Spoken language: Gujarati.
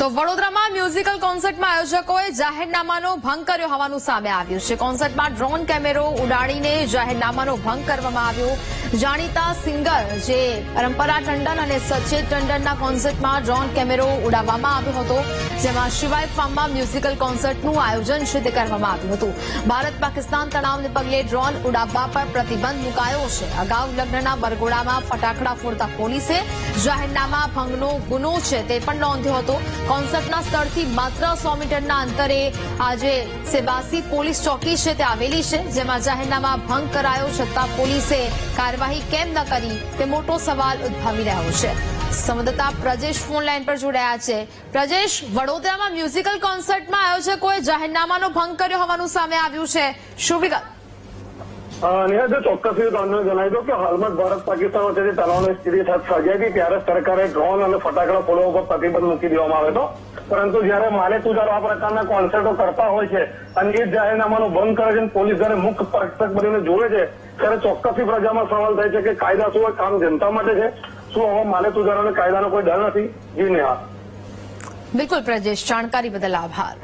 તો વડોદરામાં મ્યુઝિકલ કોન્સર્ટમાં આયોજકોએ જાહેરનામાનો ભંગ કર્યો હોવાનું સામે આવ્યું છે. કોન્સર્ટમાં ડ્રોન કેમેરો ઉડાડીને જાહેરનામાનો ભંગ કરવામાં આવ્યો. જાણીતા સિંગર જે પરંપરા ટંડન અને સચેત ટંડનના કોન્સર્ટમાં ડ્રોન કેમેરો ઉડાવવામાં આવ્યો હતો, જેમાં શિવાય ફાર્મમાં મ્યુઝિકલ કોન્સર્ટનું આયોજન છે તે કરવામાં આવ્યું હતું. ભારત પાકિસ્તાન તણાવને પગલે ડ્રોન ઉડાવવા પર પ્રતિબંધ મુકાયો છે. અગાઉ લગ્નના બરગોડામાં ફટાકડા ફોડતા પોલીસે જાહેરનામા ભંગનો ગુનો છે તે પણ નોંધ્યો હતો. કોન્સર્ટના સ્થળથી માત્ર સો મીટરના અંતરે આજે સેબાસી પોલીસ ચોકી છે, તે આવેલી છે, જેમાં જાહેરનામા ભંગ કરાયો છતાં પોલીસે કાર્યવાહી કેમ ન કરી તે મોટો સવાલ ઉદ્ભવી રહ્યો છે. સંવાદદાતા પ્રજેશ ફોન લાઈન પર જોડાયા છે. પ્રજેશ, વડોદરામાં મ્યુઝિકલ કોન્સર્ટમાં આયોજકોએ જાહેરનામાનો ભંગ કર્યો હોવાનું સામે આવ્યું છે. શું વિગત? નિહાદ ચોક્કસ તમને જણાવી દઉં કે હાલમાં ભારત પાકિસ્તાન વચ્ચે જે તણાવની સ્થિતિ સર્જાઈ હતી. ત્યારે સરકારે ડ્રોન અને ફટાકડા ફોડવા ઉપર પ્રતિબંધ મૂકી દેવામાં આવ્યો હતો. પરંતુ જયારે માલે તુજારો આ પ્રકારના કોન્સર્ટો કરતા હોય છે અને એ જાહેરનામાનો ભંગ કરે છે પોલીસ જયારે મુખ્ય પ્રક્ષક બનીને જોવે છે, ત્યારે ચોક્કસથી પ્રજામાં સવાલ થાય છે કે કાયદા શું કામ જનતા માટે છે? શું હવે માલે તુજારો કાયદાનો કોઈ ડર નથી? જી નેહા બિલકુલ, પ્રજેશ, જાણકારી બદલ આભાર.